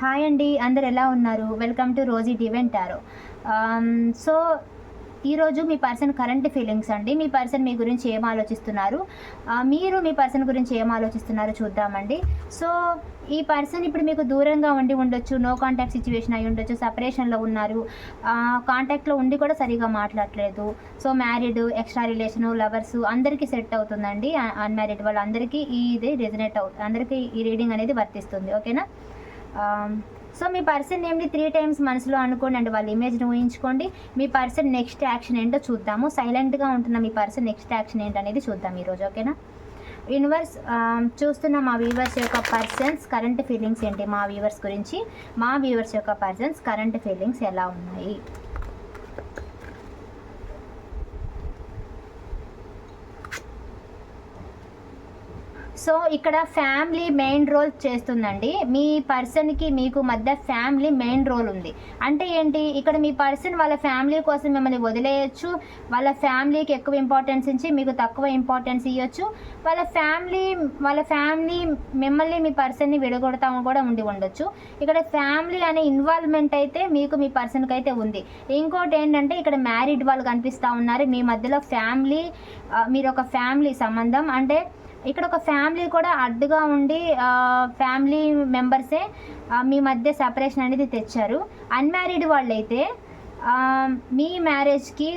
Hi అండి అందరు ఎలా ఉన్నారు? వెల్కమ్ టు రోజీ డివెంట్ సో ఈరోజు మీ పర్సన్ కరెంట్ ఫీలింగ్స్ అండి. మీ పర్సన్ మీ గురించి ఏం ఆలోచిస్తున్నారు? మీరు మీ పర్సన్ గురించి ఏం ఆలోచిస్తున్నారో చూద్దామండి. సో ఈ పర్సన్ ఇప్పుడు మీకు దూరంగా ఉండి ఉండొచ్చు నో కాంటాక్ట్ సిచ్యువేషన్ అయి ఉండొచ్చు సపరేషన్లో ఉన్నారు. కాంటాక్ట్లో ఉండి కూడా సరిగా మాట్లాడలేదు so married extra relation lovers అందరికీ సెట్ అవుతుందండి. అన్మ్యారీడ్ వాళ్ళందరికీ ఈ ఇది రెజనేట్ అవుతుంది అందరికీ ఈ రీడింగ్ అనేది వర్తిస్తుంది. ఓకేనా? Um, సో మీ పర్సన్ నేమ్ని త్రీ టైమ్స్ మనసులో అనుకోండి అండి వాళ్ళ ఇమేజ్ని ఊహించుకోండి. మీ పర్సన్ నెక్స్ట్ యాక్షన్ ఏంటో చూద్దాము. సైలెంట్గా ఉంటున్న మీ పర్సన్ నెక్స్ట్ యాక్షన్ ఏంటనేది చూద్దాం ఈరోజు ఓకేనా యూనివర్స్ చూస్తున్న మా వ్యూవర్స్ యొక్క పర్సన్స్ కరెంట్ ఫీలింగ్స్ ఏంటి? మా వ్యూవర్స్ గురించి మా వ్యూవర్స్ యొక్క పర్సన్స్ కరెంట్ ఫీలింగ్స్ ఎలా ఉన్నాయి? సో ఇక్కడ ఫ్యామిలీ మెయిన్ రోల్ చేస్తుందండి. మీ పర్సన్కి మీకు మధ్య ఫ్యామిలీ మెయిన్ రోల్ ఉంది. అంటే ఏంటి? ఇక్కడ మీ పర్సన్ వాళ్ళ ఫ్యామిలీ కోసం మిమ్మల్ని వదిలేయచ్చు. వాళ్ళ ఫ్యామిలీకి ఎక్కువ ఇంపార్టెన్స్ ఇచ్చి మీకు తక్కువ ఇంపార్టెన్స్ ఇవ్వచ్చు వాళ్ళ ఫ్యామిలీ వాళ్ళ ఫ్యామిలీ మిమ్మల్ని మీ పర్సన్ని విడగొడతాము కూడా ఉండి ఉండొచ్చు. ఇక్కడ ఫ్యామిలీ అనే ఇన్వాల్వ్మెంట్ అయితే మీకు మీ పర్సన్కి అయితే ఉంది. ఇంకోటి ఏంటంటే ఇక్కడ మ్యారీడ్ వాళ్ళు కనిపిస్తూ ఉన్నారు. మీ మధ్యలో ఫ్యామిలీ మీరు ఒక ఫ్యామిలీ సంబంధం. అంటే ఇక్కడ ఒక ఫ్యామిలీ కూడా అడ్డుగా ఉండి ఫ్యామిలీ మెంబర్సే మీ మధ్య సెపరేషన్ అనేది తెచ్చారు. అన్మ్యారీడ్ వాళ్ళైతే మీ మ్యారేజ్కి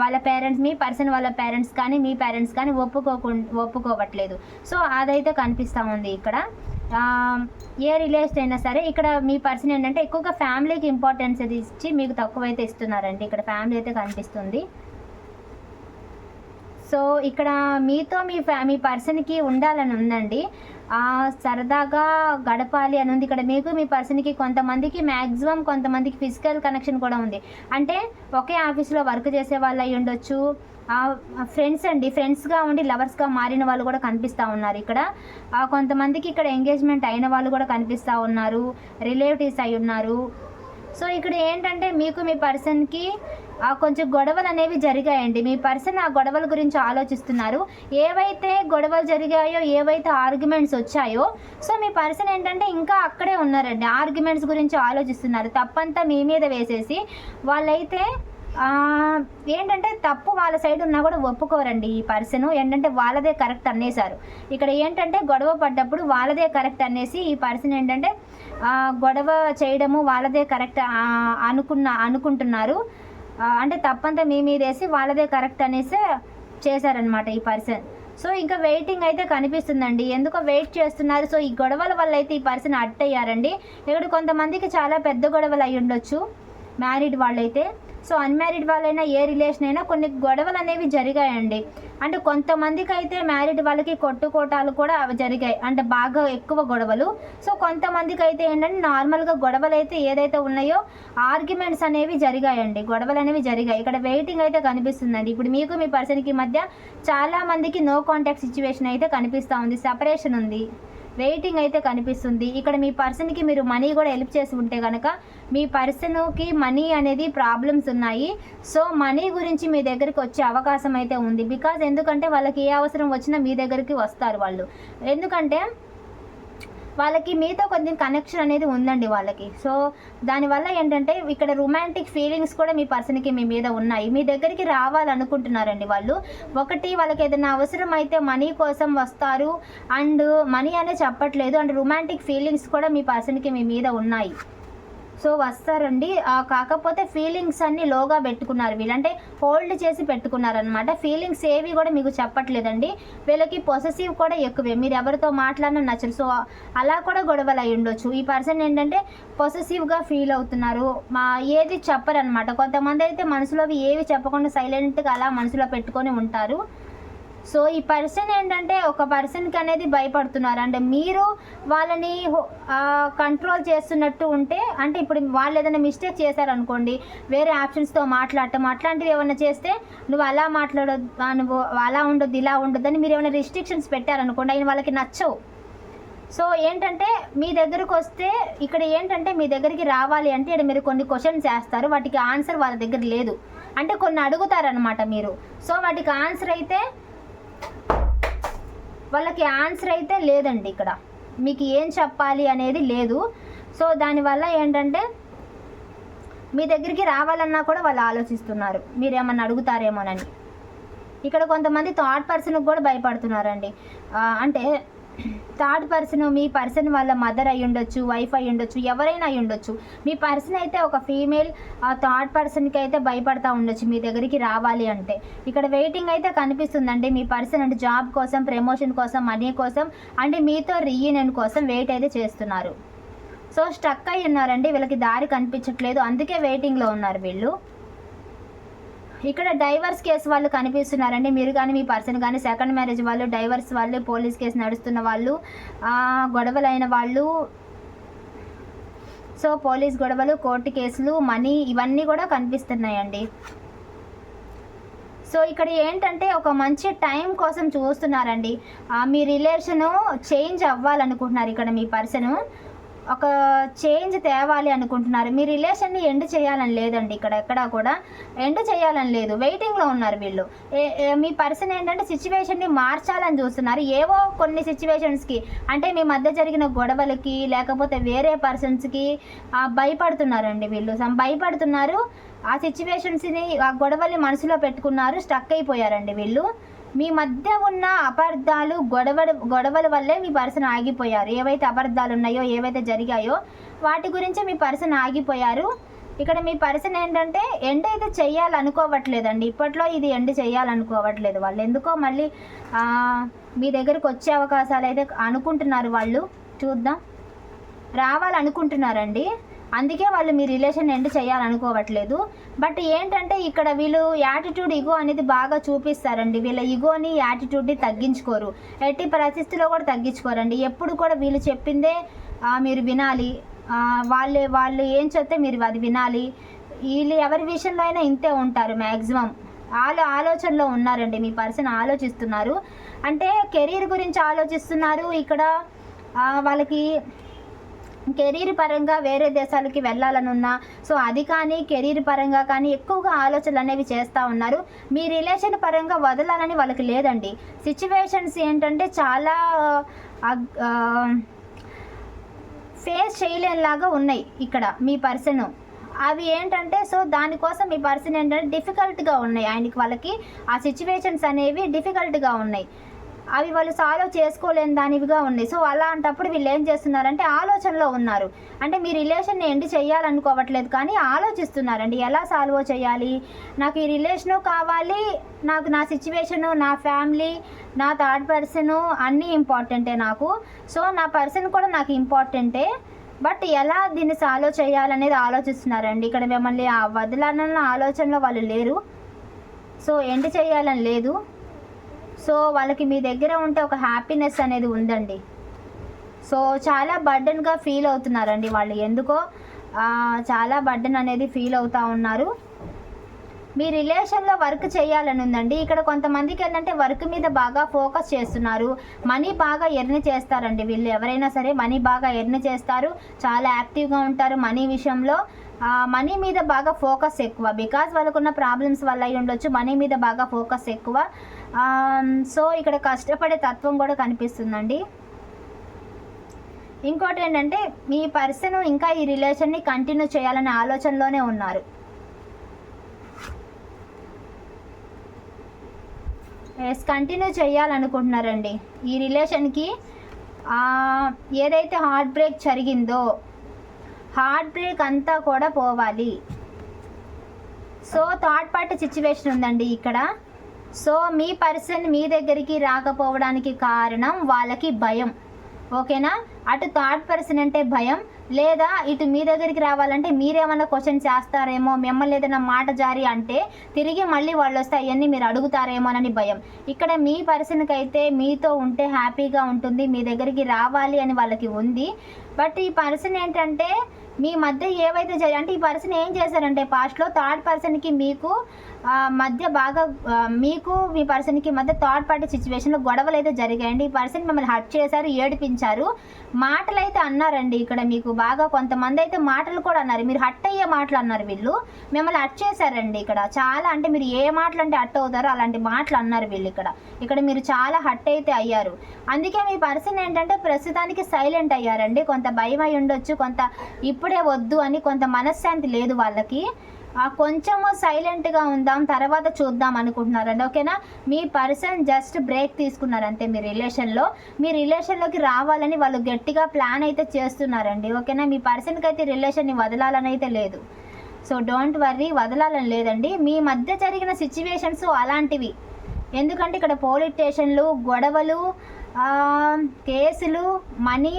వాళ్ళ పేరెంట్స్ మీ పర్సన్ వాళ్ళ పేరెంట్స్ కానీ మీ పేరెంట్స్ కానీ ఒప్పుకోకు ఒప్పుకోవట్లేదు. సో అదైతే కనిపిస్తూ ఉంది ఇక్కడ. ఏ రిలేషన్ అయినా సరే ఇక్కడ మీ పర్సన్ ఏంటంటే ఎక్కువగా ఫ్యామిలీకి ఇంపార్టెన్స్ అది ఇచ్చి మీకు తక్కువైతే ఇస్తున్నారండి. ఇక్కడ ఫ్యామిలీ అయితే కనిపిస్తుంది. సో ఇక్కడ మీతో మీ ఫ్యా మీ పర్సన్కి ఉండాలని ఉందండి. సరదాగా గడపాలి అని ఉంది. ఇక్కడ మీకు మీ పర్సన్కి కొంతమందికి మ్యాక్సిమం కొంతమందికి ఫిజికల్ కనెక్షన్ కూడా ఉంది. అంటే ఒకే ఆఫీస్లో వర్క్ చేసే వాళ్ళు అయి ఉండొచ్చు. ఫ్రెండ్స్ అండి ఫ్రెండ్స్గా ఉండి లవర్స్గా మారిన వాళ్ళు కూడా కనిపిస్తూ ఉన్నారు ఇక్కడ. కొంతమందికి ఇక్కడ ఎంగేజ్మెంట్ అయిన వాళ్ళు కూడా కనిపిస్తూ ఉన్నారు. రిలేటివ్స్ అయి ఉన్నారు. సో ఇక్కడ ఏంటంటే మీకు మీ పర్సన్కి కొంచెం గొడవలు అనేవి జరిగాయండి. మీ పర్సన్ ఆ గొడవల గురించి ఆలోచిస్తున్నారు. ఏవైతే గొడవలు జరిగాయో ఏవైతే ఆర్గ్యుమెంట్స్ వచ్చాయో సో మీ పర్సన్ ఏంటంటే ఇంకా అక్కడే ఉన్నారండి. ఆర్గ్యుమెంట్స్ గురించి ఆలోచిస్తున్నారు. తప్పంతా మీ మీద వేసేసి వాళ్ళైతే ఏంటంటే తప్పు వాళ్ళ సైడ్ ఉన్నా కూడా ఒప్పుకోరండి ఈ పర్సన్. ఏంటంటే వాళ్ళదే కరెక్ట్ అనేసారు ఇక్కడ ఏంటంటే గొడవ పడ్డప్పుడు వాళ్ళదే కరెక్ట్ అనేసి ఈ పర్సన్ ఏంటంటే గొడవ చేయడము వాళ్ళదే కరెక్ట్ అనుకున్న అనుకుంటున్నారు. అంటే తప్పంతా మీ మీద వేసి వాళ్ళదే కరెక్ట్ అనేసి చేశారనమాట ఈ పర్సన్. సో ఇంకా వెయిటింగ్ అయితే కనిపిస్తుందండి. ఎందుకో వెయిట్ చేస్తున్నారు. సో ఈ గొడవల వల్ల అయితే ఈ పర్సన్ అట్ అయ్యారండి ఇక్కడ కొంతమందికి చాలా పెద్ద గొడవలు అయి ఉండొచ్చు మ్యారీడ్ వాళ్ళైతే. సో అన్మ్యారీడ్ వాళ్ళైనా ఏ రిలేషన్ అయినా కొన్ని గొడవలు అనేవి జరిగాయండి. అంటే కొంతమందికి అయితే మ్యారీడ్ వాళ్ళకి కొట్టుకోటాలు కూడా అవి జరిగాయి. అంటే బాగా ఎక్కువ గొడవలు. సో కొంతమందికి అయితే ఏంటంటే నార్మల్గా గొడవలు అయితే ఏదైతే ఉన్నాయో ఆర్గ్యుమెంట్స్ అనేవి జరిగాయండి. గొడవలు అనేవి జరిగాయి. ఇక్కడ వెయిటింగ్ అయితే కనిపిస్తుందండి. ఇప్పుడు మీకు మీ పర్సన్కి మధ్య చాలామందికి నో కాంటాక్ట్ సిచ్యువేషన్ అయితే కనిపిస్తూ ఉంది. సపరేషన్ ఉంది. వెయిటింగ్ అయితే కనిపిస్తుంది. ఇక్కడ మీ పర్సన్కి మీరు మనీ కూడా హెల్ప్ చేసి ఉంటే కనుక మీ పర్సన్కి మనీ అనేది ప్రాబ్లమ్స్ ఉన్నాయి. సో మనీ గురించి మీ దగ్గరికి వచ్చే అవకాశం అయితే ఉంది. బికాజ్ ఎందుకంటే వాళ్ళకి ఏ అవసరం వచ్చినా మీ దగ్గరికి వస్తారు వాళ్ళు. ఎందుకంటే వాళ్ళకి మీతో కొంచెం కనెక్షన్ అనేది ఉందండి వాళ్ళకి. సో దానివల్ల ఏంటంటే ఇక్కడ రొమాంటిక్ ఫీలింగ్స్ కూడా మీ పర్సన్కి మీ మీద ఉన్నాయి. మీ దగ్గరికి రావాలనుకుంటున్నారండి వాళ్ళు. ఒకటి వాళ్ళకి ఏదైనా అవసరం అయితే మనీ కోసం వస్తారు. అండ్ మనీ అనే చెప్పట్లేదు. అండ్ రొమాంటిక్ ఫీలింగ్స్ కూడా మీ పర్సన్కి మీ మీద ఉన్నాయి. సో వస్తారండి. కాకపోతే ఫీలింగ్స్ అన్ని లోగా పెట్టుకున్నారు వీళ్ళంటే హోల్డ్ చేసి పెట్టుకున్నారనమాట ఫీలింగ్స్ ఏవి కూడా మీకు చెప్పట్లేదండి. వీళ్ళకి పొసెసివ్ కూడా ఎక్కువే. మీరు ఎవరితో మాట్లాడడం నచ్చరు. సో అలా కూడా గొడవలు అయి ఉండొచ్చు. ఈ పర్సన్ ఏంటంటే పొసెసివ్గా ఫీల్ అవుతున్నారు. మా ఏది చెప్పరనమాట కొంతమంది అయితే మనసులోవి ఏవి చెప్పకుండా సైలెంట్గా అలా మనసులో పెట్టుకొని ఉంటారు. సో ఈ పర్సన్ ఏంటంటే ఒక పర్సన్కి అనేది భయపడుతున్నారు. అంటే మీరు వాళ్ళని కంట్రోల్ చేస్తున్నట్టు ఉంటే అంటే ఇప్పుడు వాళ్ళు ఏదైనా మిస్టేక్ చేశారనుకోండి వేరే ఆప్షన్స్తో మాట్లాడటం అట్లాంటివి ఏమైనా చేస్తే నువ్వు అలా మాట్లాడొద్దు నువ్వు అలా ఉండొద్దు ఇలా ఉండదు అని మీరు ఏమైనా రిస్ట్రిక్షన్స్ పెట్టారనుకోండి అవి వాళ్ళకి నచ్చవు. సో ఏంటంటే మీ దగ్గరకు వస్తే ఇక్కడ ఏంటంటే మీ దగ్గరికి రావాలి అంటే ఇక్కడ మీరు కొన్ని క్వశ్చన్స్ వేస్తారు వాటికి ఆన్సర్ వాళ్ళ దగ్గర లేదు. అంటే కొన్ని అడుగుతారనమాట మీరు. సో వాటికి ఆన్సర్ అయితే వాళ్ళకి ఆన్సర్ అయితే లేదండి ఇక్కడ. మీకు ఏం చెప్పాలి అనేది లేదు. సో దానివల్ల ఏంటంటే మీ దగ్గరికి రావాలన్నా కూడా వాళ్ళు ఆలోచిస్తున్నారు. మీరు ఏమన్నా అడుగుతారేమోనని. ఇక్కడ కొంతమంది థర్డ్ పర్సన్కి కూడా భయపడుతున్నారండి. అంటే థర్డ్ పర్సన్ మీ పర్సన్ వాళ్ళ మదర్ అయి ఉండొచ్చు వైఫ్ అయి ఉండొచ్చు ఎవరైనా అయి ఉండొచ్చు. మీ పర్సన్ అయితే ఒక ఫీమేల్ ఆ థర్డ్ పర్సన్కి అయితే భయపడతా ఉండొచ్చు మీ దగ్గరికి రావాలి అంటే. ఇక్కడ వెయిటింగ్ అయితే కనిపిస్తుందండి. మీ పర్సన్ అంటే జాబ్ కోసం ప్రమోషన్ కోసం మనీ కోసం అంటే మీతో రీయూనియన్ కోసం వెయిట్ అయితే చేస్తున్నారు. సో స్టక్ అయి ఉన్నారండి. వీళ్ళకి దారి కనిపించట్లేదు. అందుకే వెయిటింగ్లో ఉన్నారు వీళ్ళు. ఇక్కడ డైవర్స్ కేసు వాళ్ళు కనిపిస్తున్నారండి. మీరు కానీ మీ పర్సన్ కానీ సెకండ్ మ్యారేజ్ వాళ్ళు డైవర్స్ వాళ్ళు పోలీస్ కేసు నడుస్తున్న వాళ్ళు ఆ, గొడవలైన వాళ్ళు. సో పోలీస్ గొడవలు కోర్టు కేసులు మనీ ఇవన్నీ కూడా కనిపిస్తున్నాయండి. సో ఇక్కడ ఏంటంటే ఒక మంచి టైం కోసం చూస్తున్నారండి. మీ రిలేషను చేంజ్ అవ్వాలనుకుంటున్నారు ఇక్కడ మీ పర్సను. ఒక చేంజ్ తేవాలి అనుకుంటున్నారు. మీ రిలేషన్ని ఎండ్ చేయాలని లేదండి. ఇక్కడ ఎక్కడా కూడా ఎండ్ చేయాలని లేదు. వెయిటింగ్లో ఉన్నారు వీళ్ళు. ఏ- మీ పర్సన్ ఏంటంటే సిచ్యువేషన్ని మార్చాలని చూస్తున్నారు. ఏవో కొన్ని సిచ్యువేషన్స్కి అంటే మీ మధ్య జరిగిన గొడవలకి లేకపోతే వేరే పర్సన్స్కి భయపడుతున్నారండి వీళ్ళు. భయపడుతున్నారు. ఆ సిచ్యువేషన్స్ని ఆ గొడవల్ని మనసులో పెట్టుకున్నారు. స్టక్ అయిపోయారండి వీళ్ళు. మీ మధ్య ఉన్న అపార్థాలు గొడవ గొడవల వల్లే మీ పర్సన్ ఆగిపోయారు. ఏవైతే అపార్థాలు ఉన్నాయో ఏవైతే జరిగాయో వాటి గురించే మీ పర్సన్ ఆగిపోయారు. ఇక్కడ మీ పర్సన్ ఏంటంటే ఎండ్ అయితే చెయ్యాలనుకోవట్లేదండి. ఇప్పట్లో ఇది ఎండ్ చేయాలనుకోవట్లేదు వాళ్ళు. ఎందుకో మళ్ళీ మీ దగ్గరకు వచ్చే అవకాశాలు అయితే అనుకుంటున్నారు వాళ్ళు. చూద్దాం. రావాలనుకుంటున్నారండి. అందుకే వాళ్ళు మీ రిలేషన్ ఎండ్ చేయాలనుకోవట్లేదు బట్ ఏంటంటే ఇక్కడ వీళ్ళు యాటిట్యూడ్ ఇగో అనేది బాగా చూపిస్తారండి. వీళ్ళ ఇగోని యాటిట్యూడ్ని తగ్గించుకోరు. ఎట్టి పరిస్థితిలో కూడా తగ్గించుకోరండి. ఎప్పుడు కూడా వీళ్ళు చెప్పిందే మీరు వినాలి. వాళ్ళు వాళ్ళు ఏం చెప్తే మీరు అది వినాలి. వీళ్ళు ఎవరి విషయంలో అయినా ఇంతే ఉంటారు మ్యాక్సిమం ఆలో ఆలోచనలో ఉన్నారండి మీ పర్సన్ ఆలోచిస్తున్నారు. అంటే కెరీర్ గురించి ఆలోచిస్తున్నారు. ఇక్కడ వాళ్ళకి కెరీర్ పరంగా వేరే దేశాలకి వెళ్ళాలని ఉన్నా సో అది కానీ కెరీర్ పరంగా కానీ ఎక్కువగా ఆలోచనలు అనేవి చేస్తూ ఉన్నారు. మీ రిలేషన్ పరంగా వదలాలని వాళ్ళకి లేదండి. సిచ్యువేషన్స్ ఏంటంటే చాలా ఫేస్ చేయలేనిలాగా ఉన్నాయి ఇక్కడ మీ పర్సన్ అవి ఏంటంటే సో దానికోసం మీ పర్సన్ ఏంటంటే డిఫికల్ట్గా ఉన్నాయి. ఆయనకి వాళ్ళకి ఆ సిచ్యువేషన్స్ అనేవి డిఫికల్ట్గా ఉన్నాయి. అవి వాళ్ళు సాల్వ్ చేసుకోలేని దానివిగా ఉన్నాయి. సో అలాంటప్పుడు వీళ్ళు ఏం చేస్తున్నారంటే ఆలోచనలో ఉన్నారు. అంటే మీ రిలేషన్ని ఎండ్ చేయాలనుకోవట్లేదు కానీ ఆలోచిస్తున్నారండి. ఎలా సాల్వ్ చేయాలి? నాకు ఈ రిలేషను కావాలి నాకు నా సిచ్యువేషను నా ఫ్యామిలీ నా థర్డ్ పర్సను అన్నీ ఇంపార్టెంటే నాకు. సో నా పర్సన్ కూడా నాకు ఇంపార్టెంటే. బట్ ఎలా దీన్ని సాల్వ్ చేయాలనేది ఆలోచిస్తున్నారండి. ఇక్కడ మిమ్మల్ని ఆ వదలాలన్న ఆలోచనలో వాళ్ళు లేరు. సో ఎండ్ చేయాలని లేదు. సో వాళ్ళకి మీ దగ్గర ఉంటే ఒక హ్యాపీనెస్ అనేది ఉందండి. సో చాలా బర్డన్గా ఫీల్ అవుతున్నారండి వాళ్ళు. ఎందుకో చాలా బర్డన్ అనేది ఫీల్ అవుతూ ఉన్నారు. మీ రిలేషన్లో వర్క్ చేయాలని ఉందండి. ఇక్కడ కొంతమందికి ఏంటంటే వర్క్ మీద బాగా ఫోకస్ చేస్తున్నారు. మనీ బాగా ఎర్న్ చేస్తారండి వీళ్ళు. ఎవరైనా సరే మనీ బాగా ఎర్న్ చేస్తారు. చాలా యాక్టివ్గా ఉంటారు మనీ విషయంలో. మనీ మీద బాగా ఫోకస్ ఎక్కువ. బికాజ్ వాళ్ళకున్న ప్రాబ్లమ్స్ వల్ల అయి ఉండొచ్చు. మనీ మీద బాగా ఫోకస్ ఎక్కువ. సో ఇక్కడ కష్టపడే తత్వం కూడా కనిపిస్తుందండి. ఇంకోటి ఏంటంటే మీ పర్సన్ ఇంకా ఈ రిలేషన్ని కంటిన్యూ చేయాలనే ఆలోచనలోనే ఉన్నారు. ఎస్ కంటిన్యూ చేయాలనుకుంటున్నారండి. ఈ రిలేషన్కి ఏదైతే హార్ట్ బ్రేక్ జరిగిందో హార్ట్ బ్రేక్ అంతా కూడా పోవాలి. సో థర్డ్ పార్టీ సిచ్యువేషన్ ఉందండి ఇక్కడ. సో మీ పర్సన్ మీ దగ్గరికి రాకపోవడానికి కారణం వాళ్ళకి భయం. ఓకేనా? అటు థర్డ్ పర్సన్ అంటే భయం. లేదా ఇటు మీ దగ్గరికి రావాలంటే మీరేమన్నా క్వశ్చన్ చేస్తారేమో మిమ్మల్ని ఏదైనా మాట జారి అంటే తిరిగి మళ్ళీ వాళ్ళు వస్తే అవన్నీ మీరు అడుగుతారేమోనని భయం. ఇక్కడ మీ పర్సన్కి అయితే మీతో ఉంటే హ్యాపీగా ఉంటుంది మీ దగ్గరికి రావాలి అని వాళ్ళకి ఉంది. బట్ ఈ పర్సన్ ఏంటంటే మీ మధ్య ఏవైతే జరిగి అంటే ఈ పర్సన్ ఏం చేశారంటే పాస్ట్లో థర్డ్ పర్సన్కి మీకు మధ్య బాగా మీకు మీ పర్సన్కి మధ్య థర్డ్ పార్టీ సిచ్యువేషన్లో గొడవలు అయితే జరిగాయండి. ఈ పర్సన్ మిమ్మల్ని హట్ చేశారు ఏడిపించారు. మాటలు అయితే అన్నారండి ఇక్కడ మీకు బాగా కొంతమంది అయితే మాటలు కూడా అన్నారు. మీరు హట్ అయ్యే మాటలు అన్నారు వీళ్ళు. మిమ్మల్ని హట్ చేశారండి ఇక్కడ. చాలా అంటే మీరు ఏ మాటలు అంటే హట్ అవుతారో అలాంటి మాటలు అన్నారు వీళ్ళు ఇక్కడ. ఇక్కడ మీరు చాలా హట్ అయితే అయ్యారు. అందుకే మీ పర్సన్ ఏంటంటే ప్రస్తుతానికి సైలెంట్ అయ్యారండి. కొంత భయం అయి ఉండొచ్చు కొంత ఇప్పుడే వద్దు అని కొంత మనశ్శాంతి లేదు వాళ్ళకి. కొంచెము సైలెంట్గా ఉందాం తర్వాత చూద్దాం అనుకుంటున్నారండి ఓకేనా? మీ పర్సన్ జస్ట్ బ్రేక్ తీసుకున్నారంటే మీ రిలేషన్లో. మీ రిలేషన్లోకి రావాలని వాళ్ళు గట్టిగా ప్లాన్ అయితే చేస్తున్నారండి ఓకేనా? మీ పర్సన్కి అయితే రిలేషన్ని వదలాలని అయితే లేదు. సో డోంట్ వర్రీ వదలాలని లేదండి. మీ మధ్య జరిగిన సిచ్యువేషన్స్ అలాంటివి. ఎందుకంటే ఇక్కడ పోలీస్ స్టేషన్లు గొడవలు కేసులు మనీ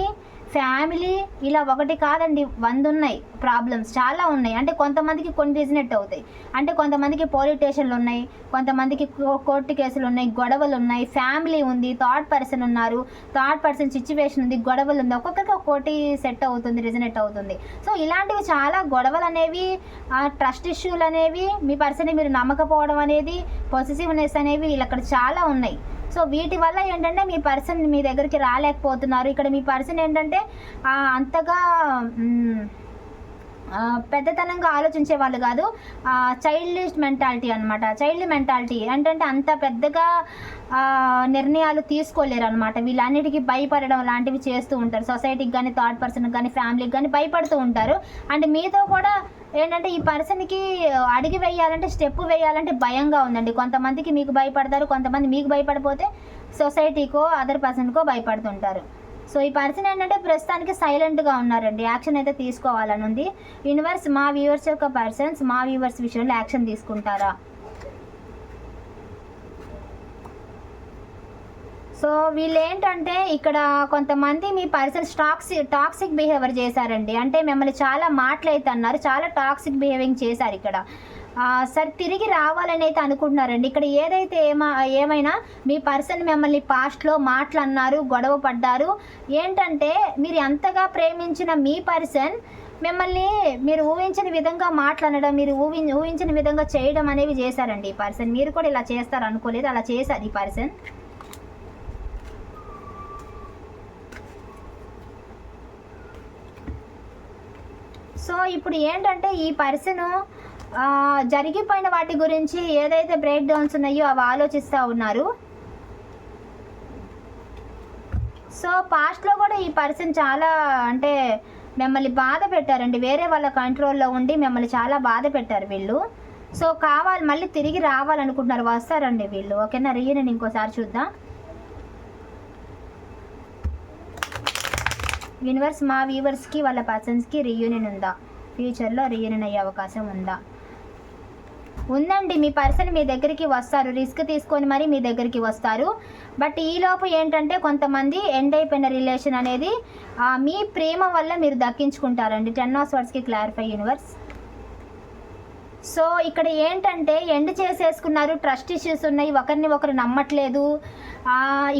ఫ్యామిలీ ఇలా ఒకటి కాదండి వంద ఉన్నాయి ప్రాబ్లమ్స్ చాలా ఉన్నాయి. అంటే కొంతమందికి కొన్ని రిజనెట్ అవుతాయి. అంటే కొంతమందికి పోలిటేషన్లు ఉన్నాయి. కొంతమందికి కో- కోర్టు కేసులు ఉన్నాయి. గొడవలు ఉన్నాయి. ఫ్యామిలీ ఉంది. థర్డ్ పర్సన్ ఉన్నారు. థర్డ్ పర్సన్ సిచ్యువేషన్ ఉంది. గొడవలు ఉంది. ఒక్కొక్కరికి ఒక్కోటి సెట్ అవుతుంది రిజనెట్ అవుతుంది. సో ఇలాంటివి చాలా గొడవలు అనేవి ట్రస్ట్ ఇష్యూలు అనేవి మీ పర్సన్ మీరు నమ్మకపోవడం అనేది పొసిసివ్నెస్ అనేవి ఇక్కడ చాలా ఉన్నాయి. సో వీటి వల్ల ఏంటంటే మీ పర్సన్ మీ దగ్గరికి రాలేకపోతున్నారు. ఇక్కడ మీ పర్సన్ ఏంటంటే అంతగా పెద్దతనంగా ఆలోచించే వాళ్ళు కాదు చైల్డ్ మెంటాలిటీ అనమాట చైల్డ్ మెంటాలిటీ ఏంటంటే అంత పెద్దగా నిర్ణయాలు తీసుకోలేరు అనమాట వీళ్ళన్నిటికీ భయపడడం లాంటివి చేస్తూ ఉంటారు. సొసైటీకి కానీ థర్డ్ పర్సన్కి కానీ ఫ్యామిలీకి కానీ భయపడుతూ ఉంటారు. అండ్ మీతో కూడా ఏంటంటే ఈ పర్సన్కి అడిగి వేయాలంటే స్టెప్ వేయాలంటే భయంగా ఉందండి. కొంతమందికి మీకు భయపడతారు కొంతమంది మీకు భయపడిపోతే సొసైటీకో అదర్ పర్సన్కో భయపడుతుంటారు. సో ఈ పర్సన్ ఏంటంటే ప్రస్తుతానికి సైలెంట్గా ఉన్నారండి. యాక్షన్ అయితే తీసుకోవాలని ఉంది. యూనివర్స్ మా వ్యూవర్స్ యొక్క పర్సన్స్ మా వ్యూవర్స్ విషయంలో యాక్షన్ తీసుకుంటారా? సో వీళ్ళు ఏంటంటే ఇక్కడ కొంతమంది మీ పర్సన్స్ టాక్సిక్ టాక్సిక్ బిహేవియర్ చేశారండి. అంటే మిమ్మల్ని చాలా మాటలైతే అన్నారు. చాలా టాక్సిక్ బిహేవింగ్ చేశారు ఇక్కడ. సార్ తిరిగి రావాలని అయితే అనుకుంటున్నారండి. ఇక్కడ ఏదైతే ఏమా ఏమైనా మీ పర్సన్ మిమ్మల్ని పాస్ట్లో మాటలు అన్నారు గొడవ పడ్డారు ఏంటంటే మీరు ఎంతగా ప్రేమించిన మీ పర్సన్ మిమ్మల్ని మీరు ఊహించిన విధంగా మాట్లాడడం మీరు ఊహి ఊహించిన విధంగా చేయడం అనేవి చేశారండి ఈ పర్సన్. మీరు కూడా ఇలా చేస్తారు అనుకోలేదు. అలా చేశారు ఈ పర్సన్. సో ఇప్పుడు ఏంటంటే ఈ పర్సన్ జరిగిపోయిన వాటి గురించి ఏదైతే బ్రేక్ డౌన్స్ ఉన్నాయో అవి ఆలోచిస్తూ ఉన్నారు. సో పాస్ట్లో కూడా ఈ పర్సన్ చాలా అంటే మిమ్మల్ని బాధ పెట్టారండి. వేరే వాళ్ళ కంట్రోల్లో ఉండి మిమ్మల్ని చాలా బాధ పెట్టారు వీళ్ళు. సో కావాలి మళ్ళీ తిరిగి రావాలనుకుంటున్నారు. వస్తారండి వీళ్ళు. ఓకేనా? రీయూనియన్ ఇంకోసారి చూద్దాం. యూనివర్స్ మా వ్యూవర్స్కి వాళ్ళ పర్సన్స్కి రీయూనియన్ ఉందా? ఫ్యూచర్లో రీయూనియన్ అయ్యే అవకాశం ఉందా? ఉందండి మీ పర్సన్ మీ దగ్గరికి వస్తారు రిస్క్ తీసుకొని మరి మీ దగ్గరికి వస్తారు. బట్ ఈలోపు ఏంటంటే కొంతమంది ఎండ్ అయిపోయిన రిలేషన్ అనేది మీ ప్రేమ వల్ల మీరు దక్కించుకుంటారండి. టెన్ ఆఫ్ వర్డ్స్కి క్లారిఫై యూనివర్స్. సో ఇక్కడ ఏంటంటే ఎండ్ చేసేసుకున్నారు ట్రస్ట్ ఇష్యూస్ ఉన్నాయి ఒకరిని ఒకరు నమ్మట్లేదు.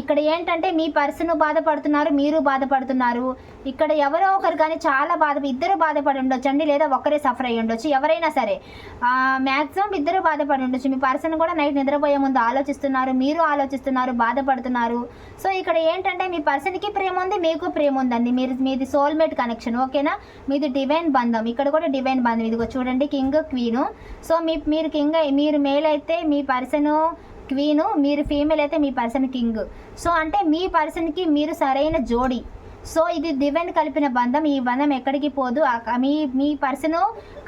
ఇక్కడ ఏంటంటే మీ పర్సన్ బాధపడుతున్నారు మీరు బాధపడుతున్నారు. ఇక్కడ ఎవరో ఒకరు కానీ చాలా బాధ ఇద్దరు బాధపడి ఉండొచ్చు అండి లేదా ఒకరే సఫర్ అయ్యి ఉండొచ్చు ఎవరైనా సరే. మ్యాక్సిమం ఇద్దరు బాధపడి ఉండొచ్చు. మీ పర్సన్ కూడా నైట్ నిద్రపోయే ముందు ఆలోచిస్తున్నారు మీరు ఆలోచిస్తున్నారు బాధపడుతున్నారు. సో ఇక్కడ ఏంటంటే మీ పర్సన్కి ప్రేమ ఉంది మీకు ప్రేమ ఉందండి. మీరు మీది సోల్మేట్ కనెక్షన్ ఓకేనా? మీది డివైన్ బంధం. ఇక్కడ కూడా డివైన్ బంధం. ఇదిగో చూడండి కింగ్ క్వీను సో మీ మీరు కింగ్ మీరు మేల్ అయితే మీ పర్సన్ క్వీను మీరు ఫీమేల్ అయితే మీ పర్సన్ కింగ్ సో అంటే మీ పర్సన్కి మీరు సరైన జోడి. సో ఇది డివైన్ కలిపిన బంధం. ఈ బంధం ఎక్కడికి పోదు. మీ మీ పర్సన్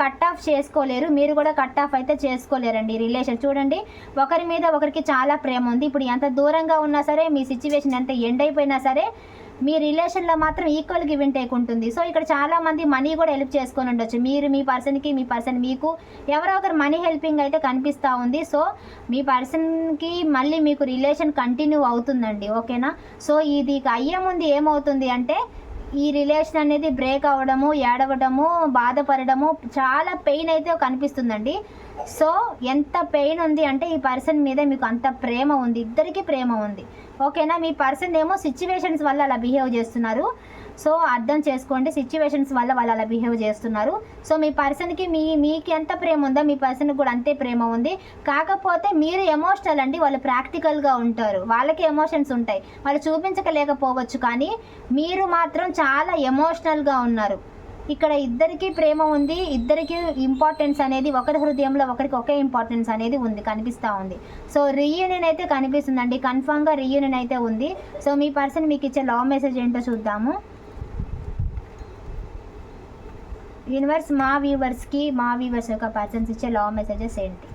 కట్ ఆఫ్ చేసుకోలేరు. మీరు కూడా కట్ ఆఫ్ అయితే చేసుకోలేరండి రిలేషన్ చూడండి ఒకరి మీద ఒకరికి చాలా ప్రేమ ఉంది. ఇప్పుడు ఎంత దూరంగా ఉన్నా సరే మీ సిచ్యువేషన్ ఎంత ఎండ్ అయిపోయినా సరే మీ రిలేషన్లో మాత్రం ఈక్వల్ గివ్ అండ్ టేక్ ఉంటుంది. సో ఇక్కడ చాలా మంది మనీ కూడా హెల్ప్ చేసుకొని ఉండొచ్చు. మీరు మీ పర్సన్కి మీ పర్సన్ మీకు ఎవరో ఒకరు మనీ హెల్పింగ్ అయితే కనిపిస్తూ ఉంది. సో మీ పర్సన్కి మళ్ళీ మీకు రిలేషన్ కంటిన్యూ అవుతుందండి. ఓకేనా సో ఇది అయ్యే ముందు ఏమవుతుంది అంటే ఈ రిలేషన్ అనేది బ్రేక్ అవ్వడము ఏడవడము బాధపడడము చాలా పెయిన్ అయితే కనిపిస్తుందండి. సో ఎంత పెయిన్ ఉంది అంటే ఈ పర్సన్ మీద మీకు అంత ప్రేమ ఉంది. ఇద్దరికీ ప్రేమ ఉంది. ఓకేనా మీ పర్సన్ ఏమో సిచ్యువేషన్స్ వల్ల అలా బిహేవ్ చేస్తున్నారు. సో అర్థం చేసుకోండి సిచ్యువేషన్స్ వల్ల వాళ్ళు అలా బిహేవ్ చేస్తున్నారు. సో మీ పర్సన్కి మీ మీకు ఎంత ప్రేమ ఉందో మీ పర్సన్కి కూడా అంతే ప్రేమ ఉంది. కాకపోతే మీరు ఎమోషనల్ అండి వాళ్ళు ప్రాక్టికల్గా ఉంటారు. వాళ్ళకి ఎమోషన్స్ ఉంటాయి. వాళ్ళు చూపించకలేకపోవచ్చు కానీ మీరు మాత్రం చాలా ఎమోషనల్గా ఉన్నారు. ఇక్కడ ఇద్దరికి ప్రేమ ఉంది. ఇద్దరికి ఇంపార్టెన్స్ అనేది ఒకరి హృదయంలో ఒకరికి ఒకే ఇంపార్టెన్స్ అనేది ఉంది కనిపిస్తూ ఉంది. సో రీయూనియన్ అయితే కనిపిస్తుందండి. కన్ఫామ్గా రీయూనియన్ అయితే ఉంది. సో మీ పర్సన్ మీకు ఇచ్చే లవ్ మెసేజ్ ఏంటో చూద్దాము. యూనివర్స్ మా వ్యూవర్స్కి మా వ్యూవర్స్ యొక్క పర్సన్స్ ఇచ్చే లవ్ మెసేజెస్ ఏంటి?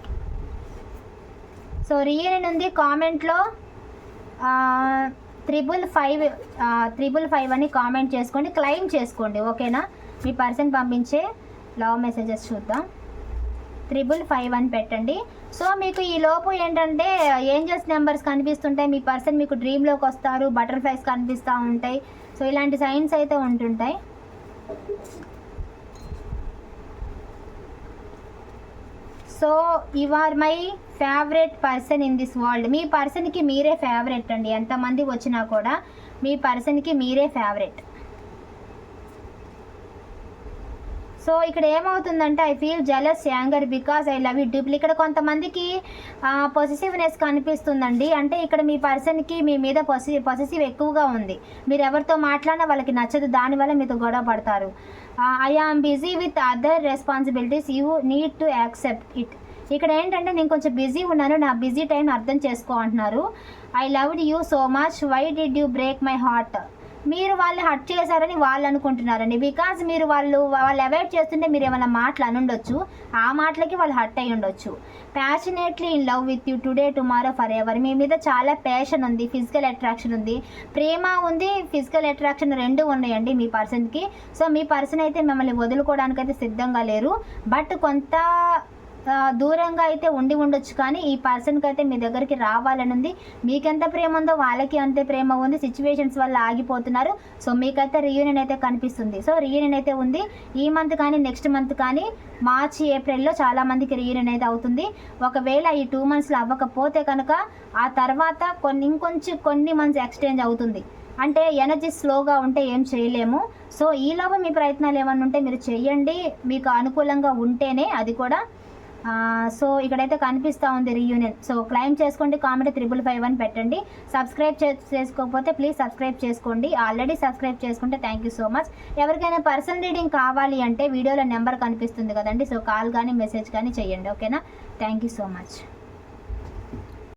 సో రియల్ ఉంది కామెంట్లో త్రిబుల్ ఫైవ్ త్రిబుల్ ఫైవ్ అని కామెంట్ చేసుకోండి క్లెయిమ్ చేసుకోండి ఓకేనా మీ పర్సన్ పంపించే లవ్ మెసేజెస్ చూద్దాం. త్రిబుల్ ఫైవ్ అని పెట్టండి. సో మీకు ఈ లోపు ఏంటంటే ఏంజల్స్ నెంబర్స్ కనిపిస్తుంటాయి మీ పర్సన్ మీకు డ్రీమ్లోకి వస్తారు బటర్ఫ్లైస్ కనిపిస్తూ ఉంటాయి. సో ఇలాంటి సైన్స్ అయితే ఉంటుంటాయి. So you are my favourite person in this world మీ పర్సన్కి మీరే ఫేవరెట్ అండి. ఎంతమంది వచ్చినా కూడా మీ పర్సన్కి మీరే ఫేవరెట్ సో ఇక్కడ ఏమవుతుందంటే I feel jealous anger because I love you deeply ఇక్కడ కొంతమందికి పొసిసివ్నెస్ కనిపిస్తుందండి. అంటే ఇక్కడ మీ పర్సన్కి మీ మీద పొసి పొసిసివ్ ఎక్కువగా ఉంది. మీరు ఎవరితో మాట్లాడినా వాళ్ళకి నచ్చదు. దానివల్ల మీతో గొడవ పడతారు. I am busy with other responsibilities you need to accept it ఇక్కడ ఏంటంటే నేను కొంచెం బిజీ ఉన్నాను. నా బిజీ టైం అర్థం చేసుకో అంటున్నారు. I loved you so much why did you break my heart మీరు వాళ్ళు హట్ చేశారని వాళ్ళు అనుకుంటున్నారండి. బికాజ్ మీరు వాళ్ళు వాళ్ళు అవాయిడ్ చేస్తుంటే మీరు ఏమైనా మాటలు అనుండొచ్చు. ఆ మాటలకి వాళ్ళు హట్ అయి ఉండొచ్చు. Passionately in love with you today tomorrow forever మీ మీద చాలా ప్యాషన్ ఉంది ఫిజికల్ అట్రాక్షన్ ఉంది. ప్రేమ ఉంది ఫిజికల్ అట్రాక్షన్ రెండు ఉన్నాయండి మీ పర్సన్కి సో మీ పర్సన్ అయితే మిమ్మల్ని వదులుకోవడానికి అయితే సిద్ధంగా లేరు. బట్ కొంత దూరంగా అయితే ఉండి ఉండొచ్చు కానీ ఈ పర్సన్కి అయితే మీ దగ్గరికి రావాలని ఉంది మీకెంత ప్రేమ ఉందో వాళ్ళకి అంతే ప్రేమ ఉంది. సిచ్యువేషన్స్ వల్ల ఆగిపోతున్నారు. సో మీకైతే రీయూనియన్ అయితే కనిపిస్తుంది. సో రీయూనియన్ అయితే ఉంది. ఈ మంత్ కానీ నెక్స్ట్ మంత్ కానీ మార్చి ఏప్రిల్లో చాలా మందికి రీయూనియన్ అయితే అవుతుంది. ఒకవేళ ఈ టూ మంత్స్లో అవ్వకపోతే కనుక ఆ తర్వాత కొన్ని ఇంకొంచెం కొన్ని మంత్స్ ఎక్స్చేంజ్ అవుతుంది. అంటే ఎనర్జీ స్లోగా ఉంటే ఏం చేయలేము. సో ఈలోపు మీ ప్రయత్నాలు ఏమన్నా ఉంటే మీరు చెయ్యండి మీకు అనుకూలంగా ఉంటేనే అది కూడా సో ఇక్కడైతే కనిపిస్తూ ఉంది రీయూనియన్ సో క్లైమ్ చేసుకోండి కామెడీ త్రిబుల్ ఫైవ్ అని పెట్టండి. సబ్స్క్రైబ్ చేసుకోకపోతే ప్లీజ్ సబ్స్క్రైబ్ చేసుకోండి. ఆల్రెడీ సబ్స్క్రైబ్ చేసుకుంటే థ్యాంక్ యూ సో మచ్ ఎవరికైనా పర్సనల్ రీడింగ్ కావాలి అంటే వీడియోలో నెంబర్ కనిపిస్తుంది కదండి. సో కాల్ కానీ మెసేజ్ కానీ చేయండి. ఓకేనా థ్యాంక్ యూ సో మచ్